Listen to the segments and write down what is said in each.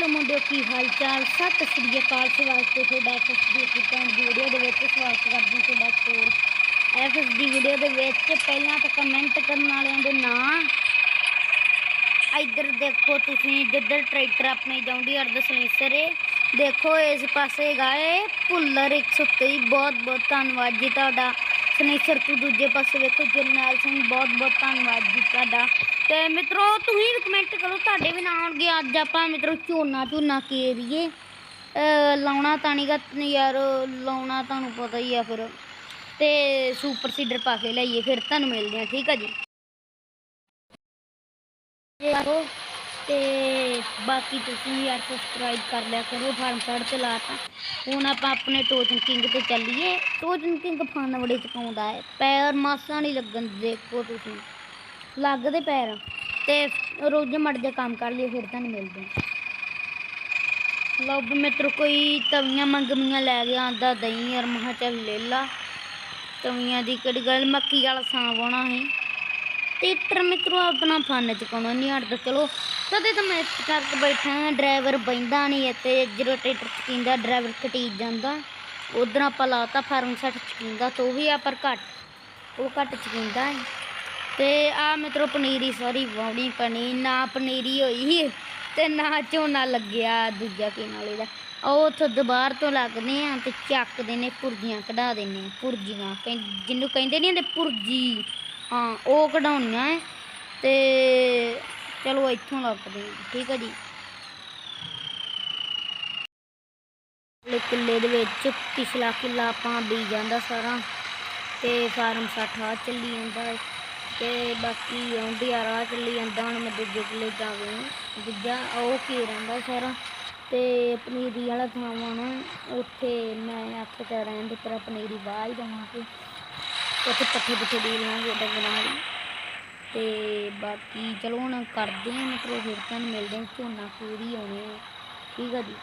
Hello ਮੁੰਡਿਓ, ਕੀ ਹਾਲ ਚਾਲ ਸਤਿ ਸ੍ਰੀ ਅਕਾਲ। ਸਵਾਗਤ ਹੈ ਤੁਹਾਡਾ ਐਫਐਸਡੀ ਕਿਤਾਂ ਦੀ ਵੀਡੀਓ ਦੇ ਵਿੱਚ। ਸਵਾਗਤ ਕਰਦੇ ਹਾਂ ਤੁਹਾਡਾ ਕੋਰ ਐਫਐਸਡੀ ਵੀਡੀਓ ਦੇ ਵਿੱਚ। ਪਹਿਲਾਂ ਤਾਂ ਕਮੈਂਟ ਕਰਨ ਵਾਲਿਆਂ ਦੇ ਨਾਂ। ਇੱਧਰ ਦੇਖੋ ਤੁਸੀਂ, ਜਿੱਧਰ ਟਰੈਕਟਰ ਆਪਣੇ ਜੌਂਡੀਅਰ ਦਾ ਸਲੈਂਸਰ ਏ। ਦੇਖੋ ਇਸ ਪਾਸੇ ਗਾਏ ਭੁੱਲਰ 123 ਬਹੁਤ ਬਹੁਤ ਧੰਨਵਾਦ ਜੀ ਤੁਹਾਡਾ। ਸਨੇਸਰ ਤੋਂ ਦੂਜੇ ਪਾਸੇ ਵੇਖੋ ਜਰਨੈਲ ਸਿੰਘ, ਬਹੁਤ ਬਹੁਤ ਧੰਨਵਾਦ ਜੀ ਤੁਹਾਡਾ। ਤੇ ਮਿੱਤਰੋ, ਤੁਸੀਂ ਵੀ ਕਮੈਂਟ ਕਰੋ, ਤੁਹਾਡੇ ਵੀ ਨਾਂ ਆਉਣਗੇ। ਅੱਜ ਆਪਾਂ ਮਿੱਤਰੋ ਝੋਨਾ ਝੋਨਾ ਕੇਰੀਏ? ਅਹ ਲਾਉਣਾ ਤਾਂ ਨਹੀਂਗਾ ਯਾਰ, ਲਾਉਣਾ ਤੁਹਾਨੂੰ ਪਤਾ ਹੀ ਆ ਫਿਰ। ਤੇ ਸੁਪਰ ਸੀਡਰ ਪਾ ਕੇ ਲਈਏ ਫਿਰ ਤੁਹਾਨੂੰ ਮਿਲਦੇ ਆ, ਠੀਕ ਆ ਜੀ। ਦੇਖੋ ਤੇ ਬਾਕੀ ਤੁਸੀਂ ਯਾਰ ਸਬਸਕ੍ਰਾਈਬ ਕਰ ਲਿਆ ਕਰੋ, ਫਾਰਮ ਸਾਈਡ ਤੇ ਲਾਤਾ ਹੁਣ ਆਪਾਂ ਆਪਣੇ ਟੋਜਨ ਕਿੰਗ ਤੇ ਚੱਲੀਏ। ਟੋਜਨ ਕਿੰਗ ਫਨ ਬੜੇ ਚਕਾਉਂਦਾ ਹੈ। ਪੈਰ ਮਾਸਾਂ ਨਹੀਂ ਲੱਗਣ ਦੇਖੋ ਤੁਸੀਂ। ਲੱਗਦੇ ਪੈਰ। ਤੇ ਰੋਜ਼ ਮੜ ਜਾ ਕੰਮ ਕਰ ਲਈ ਫਿਰ ਤੁਹਾਨੂੰ ਮਿਲਦੇ ਲਓ ਵੀ ਮਿੱਤਰ, ਕੋਈ ਤਵੀਆਂ ਮੰਗਮੀਆਂ ਲੈ ਗਿਆ, ਆਂਦਾ ਦਹੀਂ ਯਾਰ ਮਹਾ ਚੱਲ ਲੈ ਲਾ। ਤਵੀਆਂ ਦੀ ਕਿਹੜੀ ਗੱਲ, ਮੱਕੀ ਵਾਲਾ ਸਾਂ। ਵਾਉਣਾ ਸੀ ਟੀਟਰ ਮਿੱਤਰੋ, ਆਪਣਾ ਫਨ ਚਕਾਉਣਾ ਨਹੀਂ ਹਟਦਾ ਚਲੋ ਕਦੇ ਤਾਂ ਮੈਂ ਕਰਕੇ ਬੈਠਾ ਡਰਾਈਵਰ ਬੈਂਦਾ ਨਹੀਂ ਇੱਥੇ, ਜਦੋਂ ਟੀਟਰ ਚਕੀਂਦਾ, ਡਰਾਈਵਰ ਕਟੀ ਜਾਂਦਾ। ਉਧਰ ਆਪਾਂ ਲਾਤਾ ਫਾਰਮ ਸੈਟ ਚਕੀਂਦਾ, ਤਾਂ ਵੀ ਆ, ਪਰ ਘੱਟ, ਉਹ ਘੱਟ ਚਕੀਂਦਾ ਹੈ। ਤੇ ਆ ਮਿੱਤਰੋ ਪਨੀਰੀ ਸਾਰੀ ਵਾਉਣੀ ਪਣੀ ਨਾ ਪਨੀਰੀ ਹੋਈ ਤੇ ਨਾ ਝੋਨਾ ਲੱਗਿਆ ਦੂਜਾ ਕੀ ਨਾਲੇ ਦਾ। ਉਹ ਉੱਥੋਂ ਦੁਬਾਰ ਤੋਂ ਲੱਗਦੇ ਆ ਤੇ ਚੱਕਦੇ ਨੇ, ਪੁਰਜੀਆਂ ਕਢਾ ਦਿੰਦੇ ਆ, ਪੁਰਜੀਆਂ। ਕਹਿੰ- ਜਿਹਨੂੰ ਕਹਿੰਦੇ ਨਹੀਂ ਹੁੰਦੇ, ਪੁਰਜੀ। ਹਾਂ, ਉਹ ਕਢਾਉਣੀਆਂ ਹੈ ਤੇ ਚਲੋ ਇੱਥੋਂ ਲੱਗਦੇ ਠੀਕ ਹੈ ਜੀ। ਕਿੱਲੇ ਦੇ ਵਿੱਚ ਪਿਛਲਾ ਕਿੱਲਾ ਆਪਾਂ ਬੀਜ ਜਾਂਦਾ ਸਾਰਾ ਤੇ ਫਾਰਮ 60 ਆ ਚੱਲੀ ਜਾਂਦਾ ਤੇ ਬਾਕੀ ਆਉਂਦੀ ਆ ਰਾਹ ਚੱਲੀ ਜਾਂਦਾ, ਹੁਣ ਮੈਂ ਦੂਜੇ ਕਿੱਲੇ ਚ ਗਈ ਦੂਜਾ ਉਹ ਕੀ ਰਹਿੰਦਾ ਸਾਰਾ ਤੇ ਪਨੀਰੀ ਵਾਲਾ ਥਾਂ ਨਾ, ਉੱਥੇ ਮੈਂ ਆਖਿਆ ਤੇ ਰਹਿਣ ਦੇ ਤੇਰਾ ਪਨੀਰੀ ਵਾਹ ਹੀ ਦਵਾਂ ਤੇ ਉੱਥੇ ਪੱਠੇ ਪੁੱਠੇ ਦੇ ਲਾਂਗੇ, ਡੰਗਰਾਂ ਵਾਲੀ। ਤੇ ਬਾਕੀ ਚਲੋ ਹੁਣ ਕਰਦੇ ਹਾਂ, ਮਤਲਬ ਫਿਰ ਤੁਹਾਨੂੰ ਮਿਲਦੇ ਹਾਂ, ਝੋਨਾ ਪੂਰੀ ਆਉਣੇ ਠੀਕ ਆ ਜੀ?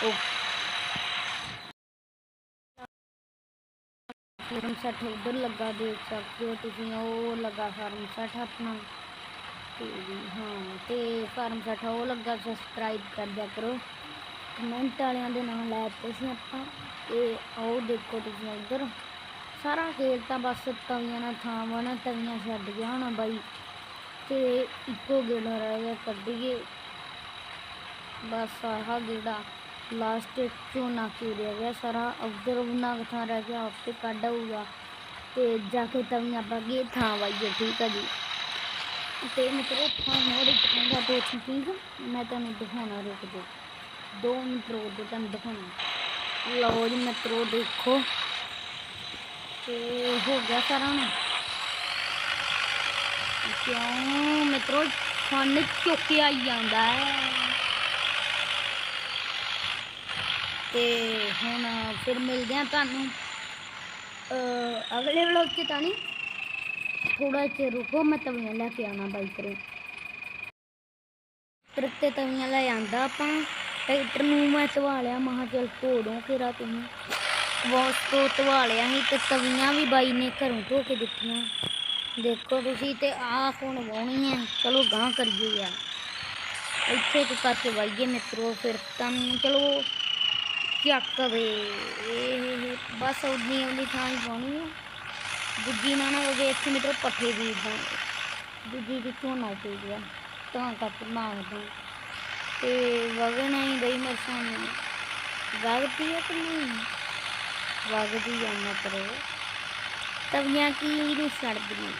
ਓਕੇ। ਫਾਰਮ ਸੈਟ ਉਧਰ ਲੱਗਾ, ਦੇਖ ਸਕਦੇ ਹੋ ਤੁਸੀਂ, ਉਹ ਲੱਗਾ ਫਾਰਮ ਸੈਟ ਆਪਣਾ। ਤੇ ਹਾਂ, ਤੇ ਫਾਰਮ ਸੈਟ ਉਹ ਲੱਗਾ ਸਬਸਕ੍ਰਾਈਬ ਕਰ ਦਿਆ ਕਰੋ। ਕਮੈਂਟ ਵਾਲਿਆਂ ਦੇ ਨਾਮ ਲੈ ਦਿੱਤੇ ਸੀ ਆਪਾਂ, ਤੇ ਆਓ ਦੇਖੋ ਤੁਸੀਂ ਉਧਰ। ਸਾਰਾ ਖੇਲ ਤਾਂ ਬਸ ਤਵੀਆਂ ਨਾਲ ਥਾਂ ਵਾ ਨਾ ਤਵੀਆਂ ਛੱਡ ਗਿਆ ਹੁਣ ਬਾਈ। ਤੇ ਇੱਕੋ ਗੇੜਾ ਰਹਿ ਗਿਆ ਕੱਢੀਏ। ਬਸ ਆਹ ਗੇੜਾ ਲਾਸਟ ਝੋਨਾ ਕੀਰਿਆ ਗਿਆ ਸਾਰਾ। ਉਧਰ ਉਹਨਾਂ ਕੁ ਥਾਂ ਰਹਿ ਗਿਆ, ਆਪੇ ਕੱਢ ਆਊਗਾ। ਤੇ ਜਾ ਕੇ ਤਵੀਆਂ ਪਾ ਕੇ ਥਾਂ ਵਾਈਏ, ਠੀਕ ਆ ਜੀ। ਤੇ ਮਿੱਤਰੋ, ਥਾਂ ਹੋਰ ਇੱਕ ਕਹਿੰਦਾ ਦੋ ਠੀਕ ਮੈਂ ਤੁਹਾਨੂੰ ਦਿਖਾਉਣਾ, ਰੁਕ ਜਾਓ। ਦੋ ਮਿੰਟ ਰੁਕ ਜਾਓ, ਤੁਹਾਨੂੰ ਦਿਖਾਉਣਾ। ਲਓ ਜੀ ਮਿੱਤਰੋ, ਦੇਖੋ। ਤੇ ਹੋ ਗਿਆ ਸਾਰਾ ਹੁਣ। ਕਿਉਂ? ਮਿੱਤਰੋ ਫਨ ਚੁੱਕਿਆ ਆਈ ਜਾਂਦਾ ਹੈ। ਤੇ ਹੁਣ ਫਿਰ ਮਿਲਦੇ ਆ ਤੁਹਾਨੂੰ। ਅਗਲੇ ਵਲੋਗ 'ਚ ਤਾਂ ਨਹੀਂ। ਥੋੜਾ ਚਿਰ ਰੁਕੋ, ਮੈਂ ਤਵੀਆਂ ਲੈ ਕੇ ਆਉਣਾ ਬਾਈਕ ਰੇ ਟਰੱਕ ਤੇ ਤਵੀਆਂ ਲੈ ਆਂਦਾ ਆਪਾਂ। ਟਰੈਕਟਰ ਨੂੰ ਮੈਂ ਧਵਾ ਲਿਆ ਮਹਾ ਚਲ ਧੋ ਫੇਰਾ ਕਿਰਾ ਬਹੁਤ ਤੋਂ ਧਵਾ ਲਿਆ ਸੀ ਤੇ ਤਵੀਆਂ ਵੀ ਬਾਈ ਨੇ ਘਰੋਂ ਧੋ ਕੇ ਦਿੱਤੀਆਂ। ਦੇਖੋ ਤੁਸੀਂ ਤੇ ਆਹ ਹੁਣ ਵਾਉਣੀ ਹੈ। ਚਲੋ ਗਾਂ ਕਰੀਏ ਯਾਰ। ਇੱਥੇ ਕੁ ਕਰਕੇ ਵਾਈਏ ਮਿੱਤਰੋ, ਫਿਰ ਤਾਂ ਚਲੋ ਚੱਕ ਵੇ ਇਹ ਬਸ ਉਨੀ ਉਨੀ ਥਾਂ ਹੀ ਪਾਉਣੀ ਹੈ। ਦੂਜੀ ਨਾ ਨਾ ਹੋਵੇ ਇੱਥੇ ਮਿੱਤਰੋ ਪੱਠੇ ਬੀਜਦਾ ਦੂਜੀ ਦੀ ਝੋਨਾ ਪਈ ਗਿਆ ਤਾਂ ਕੱਟ ਮਾਰਦਾ। ਤੇ ਵਗਣਾ ਹੀ ਗਈ ਮੇਰੇ ਸਾਹਮਣੇ। ਵਗਦੀ ਹੈ ਕਿ ਨਹੀਂ? ਵਗਦੀ ਆ ਮਤਰੋ ਤਵੀਆਂ ਕੀ ਨਹੀਂ ਸੜਦੀਆਂ।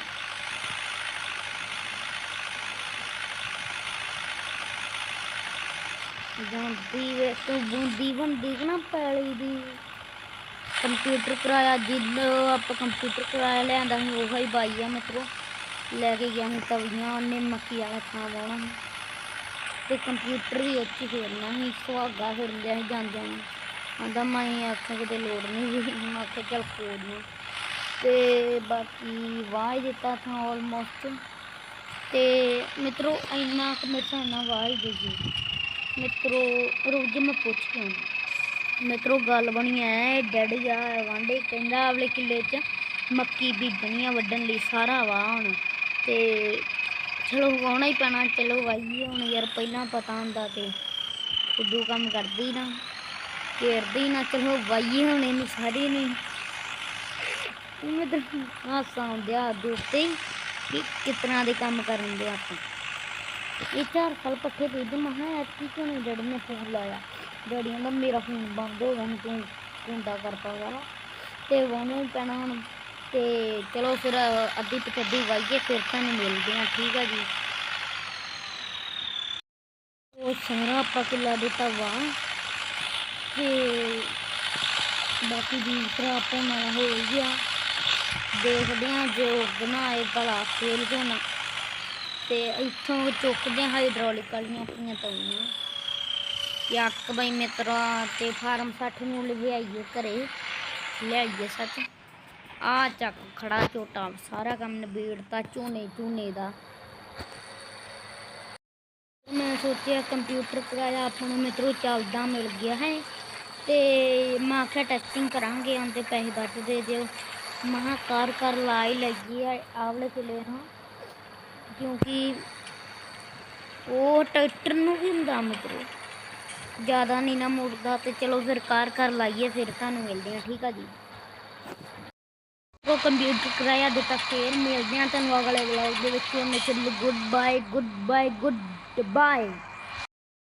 ਜਾਂਦੀ ਵੇ, ਤੂੰ ਬੂੰਦੀ ਬੰਦੀ ਨਾ ਪੈਲੀ ਦੀ? ਕੰਪਿਊਟਰ ਕਰਾਇਆ ਜਿੱਦੋਂ ਆਪਾਂ ਕੰਪਿਊਟਰ ਕਰਾਇਆ ਲਿਆਂਦਾ ਸੀ, ਉਹ ਹੀ ਬਾਈ ਆ ਮਿੱਤਰੋ ਲੈ ਕੇ ਗਿਆ ਸੀ ਤਵੀਆਂ, ਉਹਨੇ ਮੱਕੀ ਵਾਲਾ ਥਾਂ ਵਾਉਣਾ ਸੀ ਤੇ ਕੰਪਿਊਟਰ ਵੀ ਉੱਥੇ ਫੇਰਨਾ ਸੀ ਸੁਹਾਗਾ ਫਿਰ ਲਿਆ ਸੀ ਜਾਂਦਿਆਂ ਨੂੰ। ਆਂਦਾ ਮੈਂ ਆਖਿਆ ਕਿਤੇ ਲੋੜ ਨਹੀਂ ਸੀ। ਮੈਂ ਆਖਿਆ ਚੱਲ ਕੋਡ ਨੂੰ। ਤੇ ਬਾਕੀ ਵਾਹ ਦਿੱਤਾ ਥਾਂ ਆਲਮੋਸਟ ਤੇ ਮਿੱਤਰੋ, ਇੰਨਾ ਕੁ ਮੇਰੇ ਹਿਸਾਬ ਨਾਲ ਵਾਹ ਦੇ ਜੀ ਮਿੱਤਰੋ ਰੋਜ਼ ਮੈਂ ਪੁੱਛ ਕੇ ਆਉਂਦਾ। ਮਿੱਤਰੋ, ਗੱਲ ਬਣੀ ਐ, ਡੈਡੀ ਆ ਵਾਂਡੇ ਕਹਿੰਦਾ ਅਗਲੇ ਕਿੱਲੇ 'ਚ ਮੱਕੀ ਬੀਜਣੀ ਆ ਵੱਢਣ ਲਈ ਸਾਰਾ ਵਾਹ ਹੁਣ। ਤੇ ਚਲੋ ਵਾਉਣਾ ਹੀ ਪੈਣਾ, ਚਲੋ ਵਾਈਏ ਹੁਣ ਯਾਰ, ਪਹਿਲਾਂ ਪਤਾ ਹੁੰਦਾ ਤੇ। ਉਦੋਂ ਕੰਮ ਕਰਦੀ ਨਾ। ਘੇਰਦੀ ਨਾ, ਚਲੋ ਵਾਈਏ ਹੁਣ ਇਹਨੂੰ ਸਾਰੇ ਨੇ। ਮੈਂ ਤਾਂ ਹਾਸਾ ਆਉਂਦਿਆ ਦੇ ਹੀ ਕਿ ਕਿਸ ਤਰ੍ਹਾਂ ਦੇ ਕੰਮ ਕਰਨ ਦੇ ਆਪਾਂ। ਇਹ ਚਾਰ ਸਾਲ ਪੱਠੇ ਦੇ ਦੇ ਮਹਾ ਐਤਕੀ ਕਿਉਂ ਨਹੀਂ ਡੈਡੀ ਨੇ ਫੋਨ ਲਾਇਆ? ਡੈਡੀ ਕਹਿੰਦਾ, ਮੇਰਾ ਫੋਨ ਬੰਦ ਹੋ ਗਿਆ ਹੁਣ ਤੂੰ ਕੁੰਡਾ ਕਰ ਪਾਗਾ ਤੇ ਉਹਨੂੰ ਪੈਣਾ ਹੁਣ, ਤੇ ਚਲੋ ਫਿਰ ਅੱਧੀ ਪਚੱਦੀ ਵਾਈਏ, ਫਿਰ ਤੁਹਾਨੂੰ ਮਿਲਦੇ ਹਾਂ, ਠੀਕ ਆ ਜੀ। ਉਹ ਸਾਰਾ ਆਪਾਂ ਕਿੱਲਾ ਦਿੱਤਾ ਵਾ। ਤੇ ਬਾਕੀ ਦੀ ਤਰ੍ਹਾਂ ਆਪਾਂ ਨਾਲ ਹੋ ਗਿਆ ਦੇਖਦੇ ਹਾਂ ਜੋ ਬਣਾਏ ਭਲਾ ਫੇਲ ਹੋਣਾ ਤੇ ਇੱਥੋਂ ਚੁੱਕਦੇ ਹਾਂ ਹਾਈਡ੍ਰੋਲਿਕ ਵਾਲੀਆਂ ਆਪਣੀਆਂ ਤਵੀਆਂ ਯਾਕ ਬਈ ਮਿੱਤਰਾ ਤੇ ਫਾਰਮ 60 ਨੂੰ ਲਿਆਈਏ ਘਰੇ ਲਿਆਈਏ ਸੱਚ ਆ ਚੱਕ ਖੜਾ ਝੋਟਾ ਸਾਰਾ ਕੰਮ ਨਿਬੇੜਤਾ ਝੋਨੇ ਝੂਨੇ ਦਾ ਮੈਂ ਸੋਚਿਆ ਕੰਪਿਊਟਰ ਕਰਾਇਆ ਆਪਾਂ ਨੂੰ ਮਿੱਤਰੋ ਚੱਲਦਾ ਮਿਲ ਗਿਆ ਹੈ ਤੇ ਮੈਂ ਆਖਿਆ ਟੈਸਟਿੰਗ ਕਰਾਂਗੇ ਉਹਦੇ ਪੈਸੇ ਬਚ ਦੇ ਦਿਓ। ਮਹਾ ਕਾਰ ਕਰ ਲਾਈ ਲੱਗੀ ਹੈ ਆਵਲੇ ਕੋਲੇ ਹਾਂ। ਕਿਉਂਕਿ ਉਹ ਟਰੈਕਟਰ ਨੂੰ ਵੀ ਹੁੰਦਾ ਮਿੱਤਰੋ ਜ਼ਿਆਦਾ ਨਹੀਂ ਨਾ ਮੁੜਦਾ ਤੇ ਚਲੋ ਫਿਰ ਕਾਰ ਕਰ ਲਾਈਏ, ਫਿਰ ਤੁਹਾਨੂੰ ਮਿਲਦੇ ਆ ਠੀਕ ਆ ਜੀ। ਉਹ ਕੰਪਿਊਟਰ ਕਰਾਇਆ ਦਿੱਤਾ ਫੇਰ ਮਿਲਦੇ ਆ ਤੁਹਾਨੂੰ ਅਗਲੇ ਵਲੌਗ ਦੇ ਵਿੱਚ। ਉਹਨੇ ਚੱਲ good bye good bye good bye